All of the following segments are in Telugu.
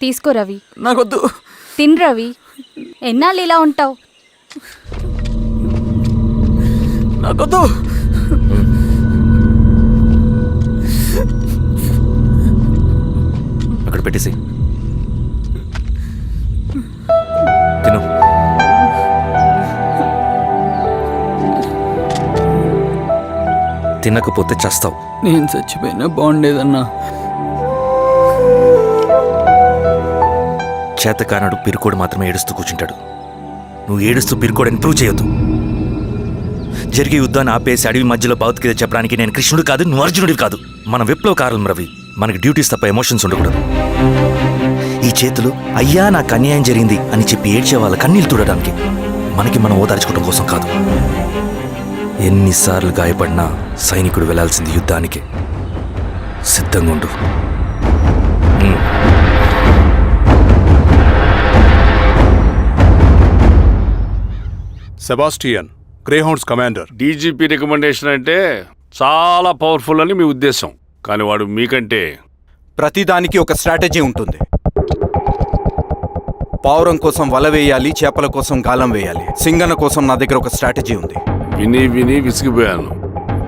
తీసుకో రవి. నాకొద్దు. తిన్ రవి. ఎన్నాళ్ళు ఇలా ఉంటావు? నాకొద్దు. అక్కడ పెట్టేసి తిను. తినకపోతే చస్తావు. నేను చచ్చిపోయినా బాగుండేదన్నా. చేతకానడు పిరుకోడు మాత్రమే ఏడుస్తూ కూర్చుంటాడు. నువ్వు ఏడుస్తూ పిరుకోడని ప్రూవ్ చేయొద్దు. జరిగే యుద్ధాన్ని ఆపేసి అడవి మధ్యలో భౌతికత చెప్పడానికి నేను కృష్ణుడు కాదు నువ్వు అర్జునుడు కాదు. మన విప్లవకారులం రవి మనకి డ్యూటీస్ తప్ప ఎమోషన్స్ ఉండకూడదు. ఈ చేతులు అయ్యా నాకు అన్యాయం జరిగింది అని చెప్పి ఏడ్చే వాళ్ళ కన్నీళ్ళు చూడడానికి మనకి మనం ఓదార్చుకోవడం కోసం కాదు. ఎన్నిసార్లు గాయపడినా సైనికుడు వెళ్ళాల్సింది యుద్ధానికి. సిద్ధంగా ఉండు. Sebastian greyhounds commander. DGP recommendation అంటే చాలా పవర్ఫుల్ అని మీ ఉద్దేశం. కానీ వాడు మీకంటే ప్రతిదానికి ఒక స్ట్రాటజీ ఉంటుంది. పావురం కోసం వల వేయాలి చేపల కోసం గాలం వేయాలి. సింగన కోసం నా దగ్గర ఒక స్ట్రాటజీ ఉంది. విని విని విసిగిపోయాను.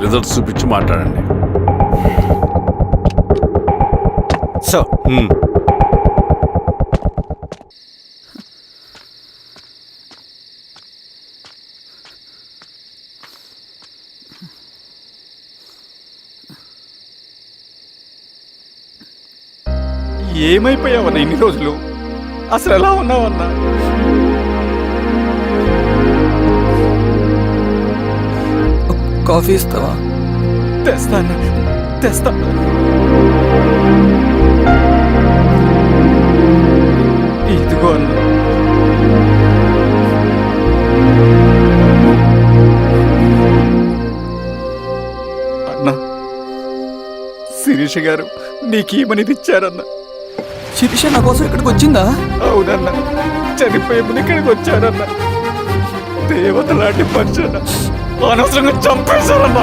రిజల్ట్స్ చూపించి మాట్లాడండి. సో ఏమైపోయావన్నా ఇన్ని రోజులు? అసలు ఎలా ఉన్నావన్నా? కాఫీ ఇస్తావా? తెస్తాను. తెస్తాను. ఇదిగో అన్న. అన్న శిరీష గారు నీకేమనిది ఇచ్చారన్న శిరీష నా కోసం ఇక్కడికి వచ్చిందా? అవునన్న. చనిపోయే ముందు ఇక్కడికి వచ్చారన్న దేవత లాంటి మనిషి అన్న అనవసరంగా చంపేశారన్న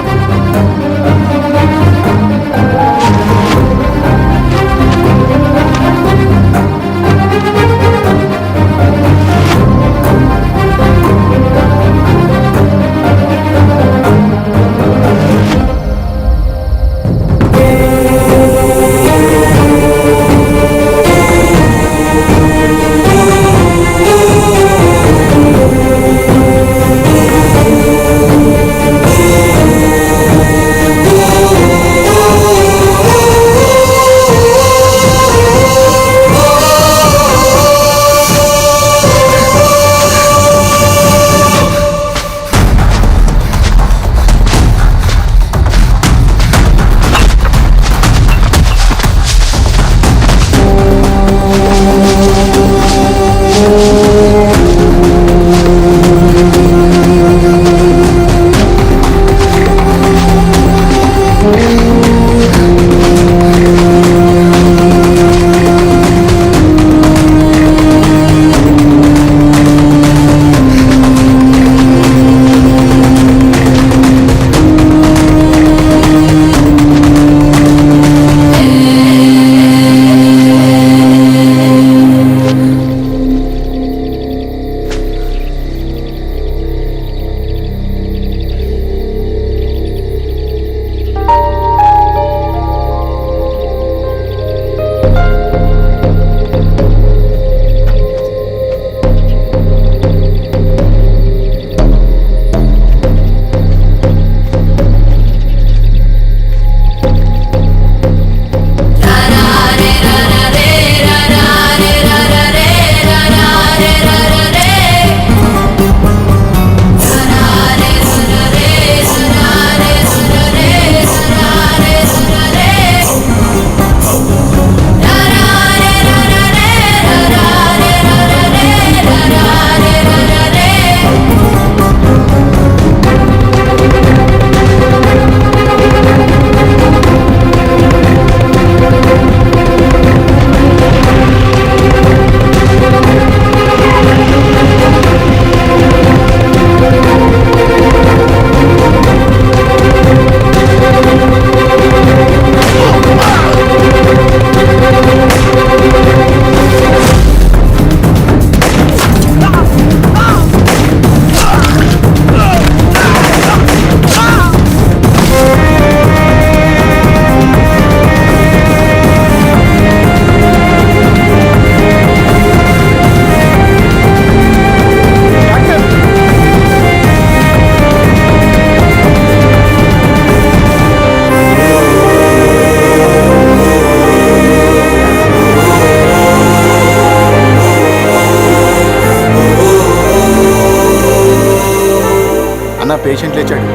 అన్న పేషెంట్ లేచాడు.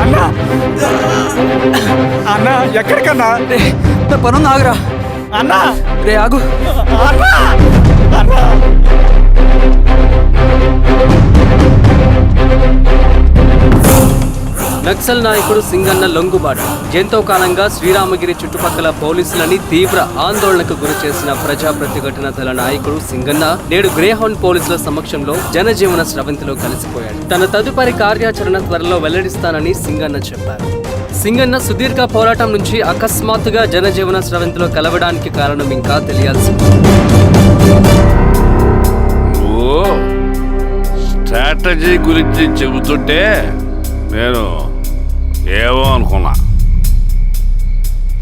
అన్నా! అన్న ఎక్కడికన్నా? నా పనుంది ఆగురా. అన్నా! రే ఆగు. నక్సల్ నాయకుడు సింగన్న లొంగుబాటు. ఎంతో కాలంగా శ్రీరామగిరి చుట్టుపక్కల పోలీసులని తీవ్ర ఆందోళనకు గురి చేసిన ప్రజా ప్రతిఘటన దళ నాయకుడు సింగన్న నేడు గ్రేహౌండ్ పోలీసుల సమక్షంలో జనజీవన స్రవంతిలో కలిసిపోయాడు. తన తదుపరి కార్యాచరణ త్వరలో వెల్లడిస్తానని సింగన్న చెప్పారు. సింగన్న సుదీర్ఘ పోరాటం నుంచి అకస్మాత్తుగా జనజీవన స్రవంతిలో కలవడానికి కారణం ఇంకా తెలియాల్సి స్ట్రాటజీ గురించి చెబుతుంటే నేను ఏమో అనుకున్నా.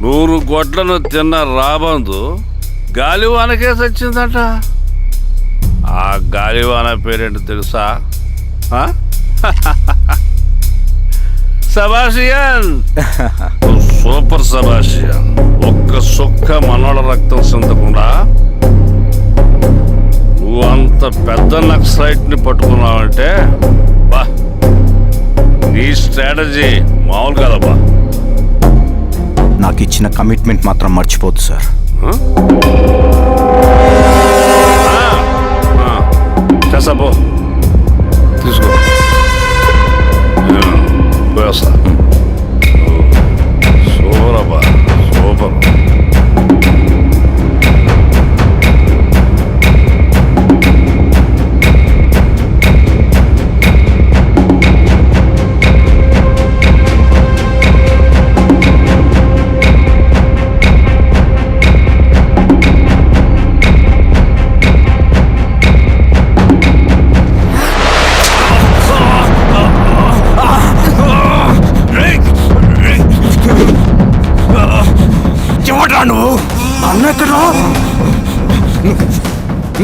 నూరు గొడ్లను తిన్న రాబందు గాలివానకే చచ్చిందట ఆ గాలివాన పేరేంటి తెలుసా? సబాషియన్! సూపర్ సబాషియన్. ఒక్క సుక్క మనోళ్ళ రక్తం చెందకుండా నువ్వు అంత పెద్ద నక్సలైట్ని పట్టుకున్నావంటే నీ స్ట్రాటజీ మామూలు కదబ్బా. నాకు ఇచ్చిన కమిట్మెంట్ మాత్రం మర్చిపోద్దు సార్. తీసుకో.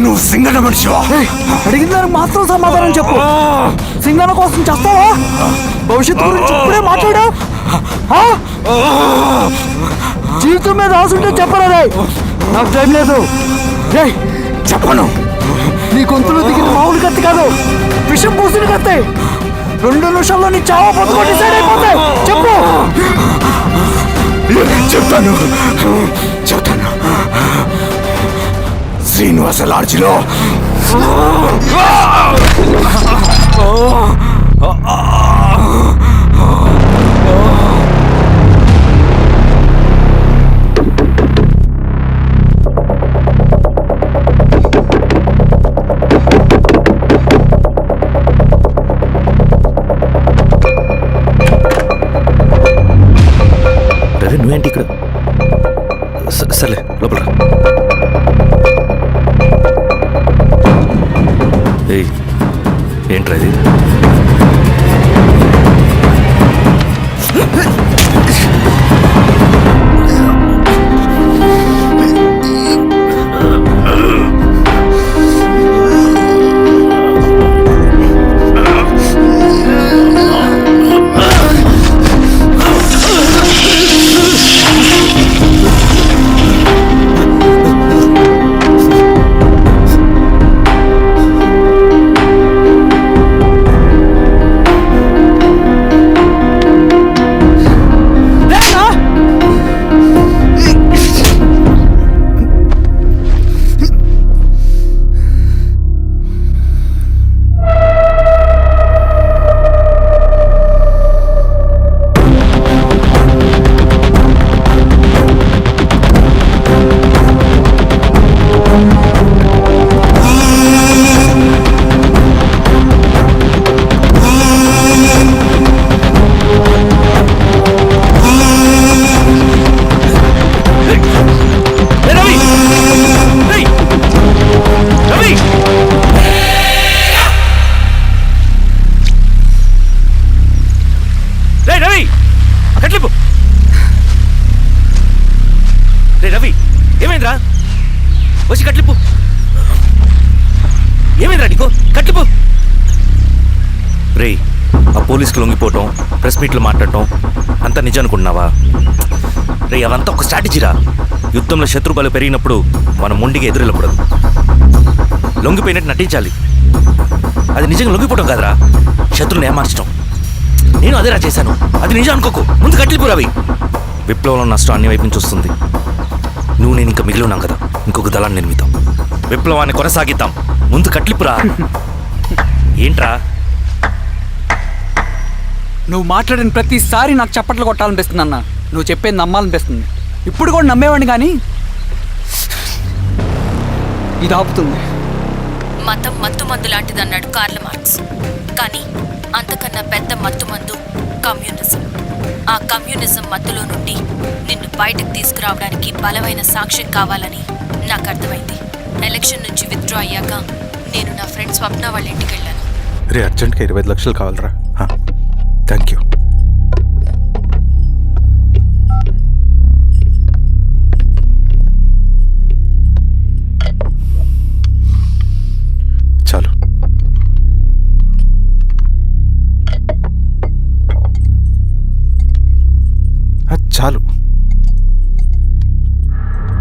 నువ్వు సింగన మనిషివా అడిగిన దానికి మాత్రం సమాధానం చెప్పు. సింగన కోసం చేస్తావా? భవిష్యత్తు గురించి ఇప్పుడే మాట్లాడా? జీవితం మీద ఆశ చెప్పరా రే? నాకు టైం లేదు. రే చెప్పను. నీ గొంతులో దిగిన మామూలు కత్తి కాదు. విషం పూసిన కత్తి. రెండు నిమిషాల్లో నీ చావా బతుకో డిసైడ్ అయిపోతాయి చెప్పు. చెప్తాను. చెప్తాను. శ్రీనివాస లాడ్జిలో ఏంట్రా ఇది? రవి ఏమైందిరా? వచ్చి కట్లిపు ఏమైందిరా నీకు? కట్లిపు రే ఆ పోలీసుకి లొంగిపోవటం ప్రెస్ మీట్లు మాట్లాడటం అంతా నిజం అనుకుంటున్నావా రే అవంతా ఒక స్ట్రాటజీరా. యుద్ధంలో శత్రుబలు పెరిగినప్పుడు మనం మొండిగా ఎదురెళ్ళకూడదు. లొంగిపోయినట్టు నటించాలి. అది నిజంగా లొంగిపోవడం కాదురా. శత్రువుని ఏమార్చడం నేను అదేరా చేశాను. అది నిజం అనుకోకు. ముందు కట్టిలిపు రవి. విప్లవంలో నష్టం అన్ని వైపు నుంచి వస్తుంది. నువ్వు నేను ఇంకా మిగిలి ఉన్నాం కదా. ఇంకొక దళాన్ని నిర్మితాం విప్లవాన్ని కొనసాగిద్దాం. ముందు కట్లిపురా ఏంట్రా? నువ్వు మాట్లాడిన ప్రతిసారి నాకు చప్పట్లు కొట్టాలనిపిస్తుంది అన్న. నువ్వు చెప్పేది నమ్మాలనిపిస్తుంది. ఇప్పుడు కూడా నమ్మేవాడిని కానీ ఇది ఆపుతుంది. మతం మత్తు మందు లాంటిదన్నాడు కార్ల మార్క్స్. కానీ అంతకన్నా పెద్ద మత్తు మందు కమ్యూనిజం. ఆ కమ్యూనిజం మత్తులో నుండి నిన్ను బయటకు తీసుకురావడానికి బలమైన సాక్ష్యం కావాలని నాకు అర్థమైంది. ఎలక్షన్ నుంచి విత్డ్రా అయ్యాక నేను నా ఫ్రెండ్ స్వప్న వాళ్ళ ఇంటికి వెళ్ళాను. రే అర్జెంట్గా ఇరవై ఐదు లక్షలు కావాలరా?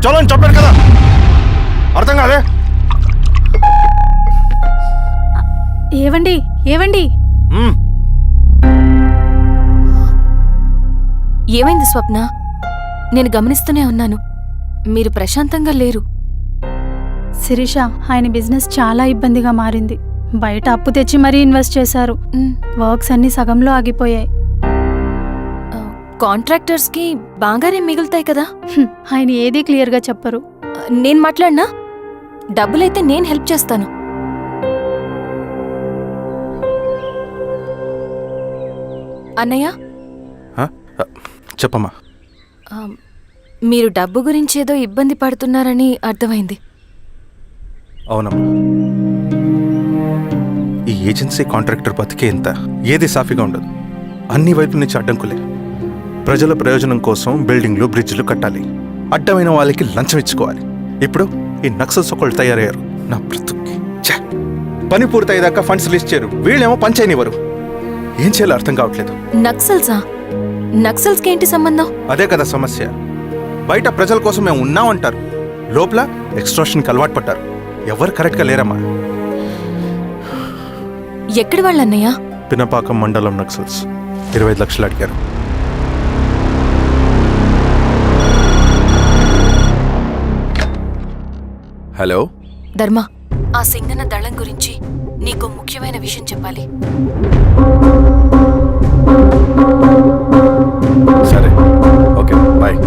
చలో అని చెప్పాను కదా. అర్థం కాలే? ఏవండి ఏవండి? మ్మ్. ఏమైంది స్వప్న? నేను గమనిస్తూనే ఉన్నాను. మీరు ప్రశాంతంగా లేరు. శిరీష ఆయన బిజినెస్ చాలా ఇబ్బందిగా మారింది. బయట అప్పు తెచ్చి మరీ ఇన్వెస్ట్ చేశారు. మ్, వర్క్స్ అన్ని సగంలో ఆగిపోయాయి. కాంట్రాక్టర్స్కి బాగానే మిగులుతాయి కదా? హ్మ్, ఆయన ఏదీ క్లియర్గా చెప్పరు. నేను మాట్లాడినా? డబ్బులైతే నేను హెల్ప్ చేస్తాను. అన్నయ్య? ఆ, ఆ, చెప్పమ్మా. ఆ, మీరు డబ్బు గురించి ఏదో ఇబ్బంది పడుతున్నారని అర్థమైంది. అవునమ్మా. ఈ ఏజెన్సీ కాంట్రాక్టర్ బతికే ఇంత ఏది సాఫీగా ఉండదు. అన్ని వైపుల నుంచి అడ్డంకులే. ప్రజల ప్రయోజనం కోసం బిల్డింగ్లు బ్రిడ్జ్లు కట్టాలి. అడ్డమైన వాళ్ళకి లంచం ఇచ్చుకోవాలి. ఇప్పుడు ఈ నక్సల్స్ ఒకళ్ళు తయారయ్యారు. నా బ్రతుక్కి! పని పూర్తయ్యేదాకా ఫండ్స్ లిస్ట్ చేయరు. వీళ్ళేమో పని చేయనివ్వరు. ఏం చేయాలో అర్థం కావట్లేదు. నక్సల్సా? నక్సల్స్కి ఏంటి సంబంధం? అదే కదా సమస్య. బయట ప్రజల కోసం మేము ఉన్నామంటారు. లోపల ఎక్స్ట్రాషన్కి అలవాటు పడ్డారు. ఎవరు కరెక్ట్గా లేరమ్మా? ఎక్కడి వాళ్ళన్నయ్య? పినపాకం మండలం నక్సల్స్. ఇరవై లక్షలు అడిగారు. హలో? ధర్మ ఆ సింగన దళం గురించి నీకు ముఖ్యమైన విషయం చెప్పాలి. సరే. Okay bye.